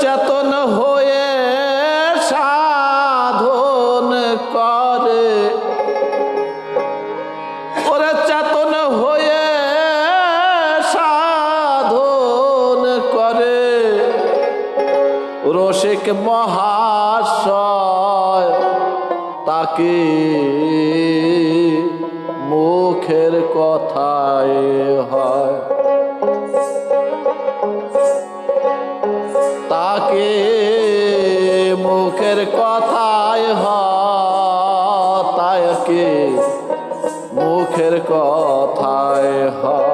চেতন হয়ে সাধন করে। ওরা চেতন হয়ে সাধন করে। রসিক মহাশয় তাকে মুখের কথায় হয়। থাকে মুখের কথায় হতায়কে মুখের কথায় হয়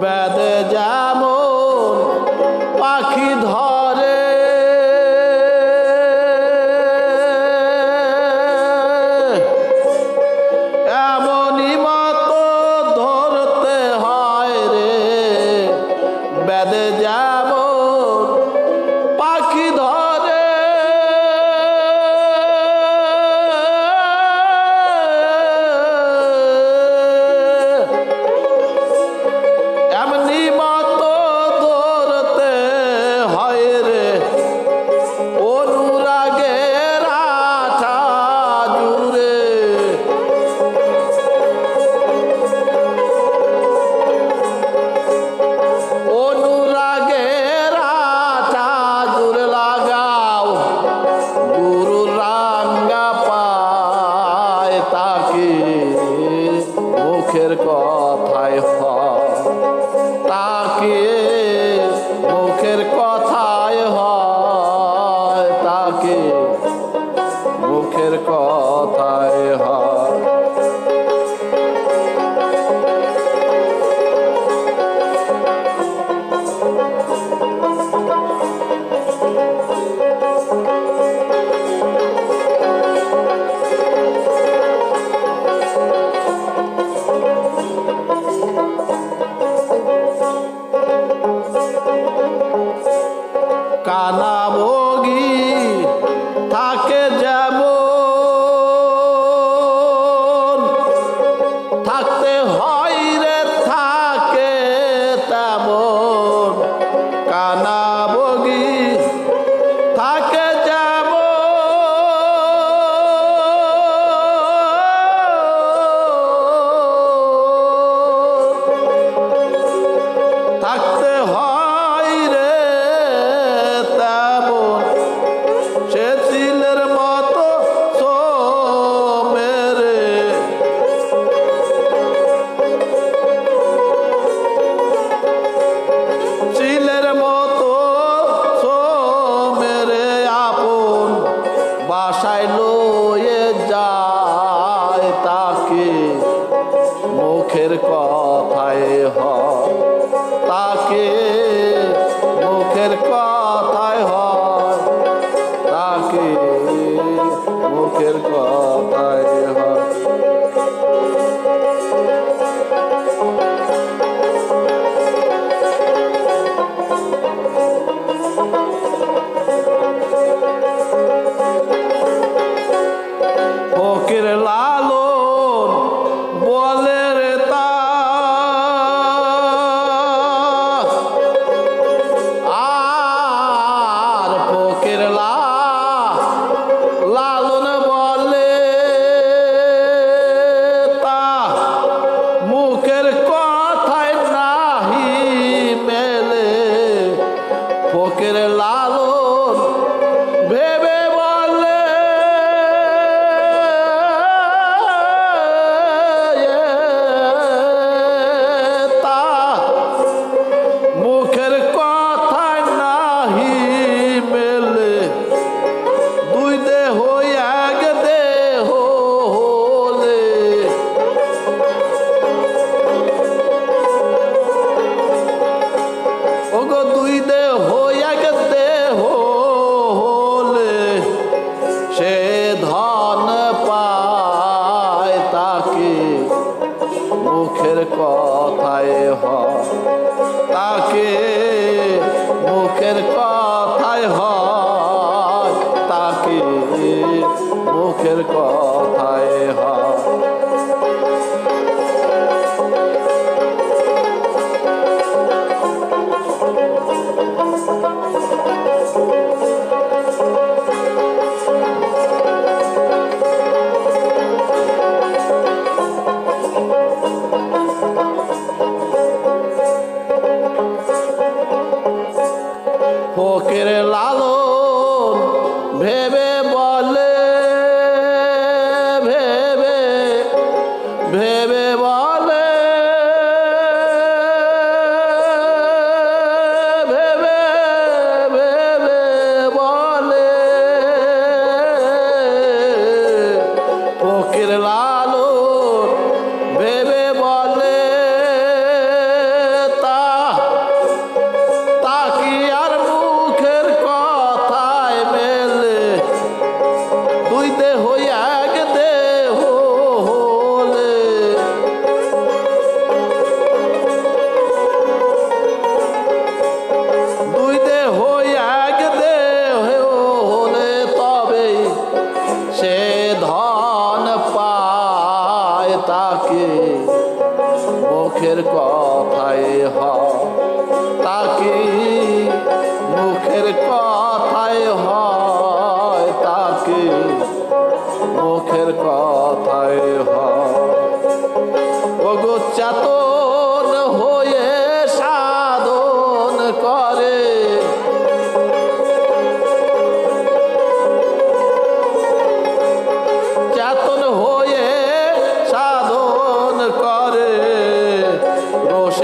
বেদে যেমন পাখি ধর তাকিয়ে Ah, não. মুখের কথায় হ তাকে মুখের কথায় হ তাকে মুখের কথায় হয়। Bebe. মুখের কথায় হয়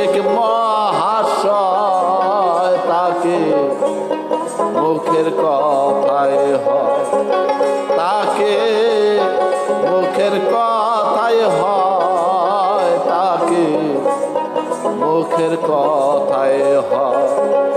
রসিক মহাশয় তাকে মুখের কথায় হয়। তাকে মুখের কথায় হয় তাকে মুখের কথায় হয়।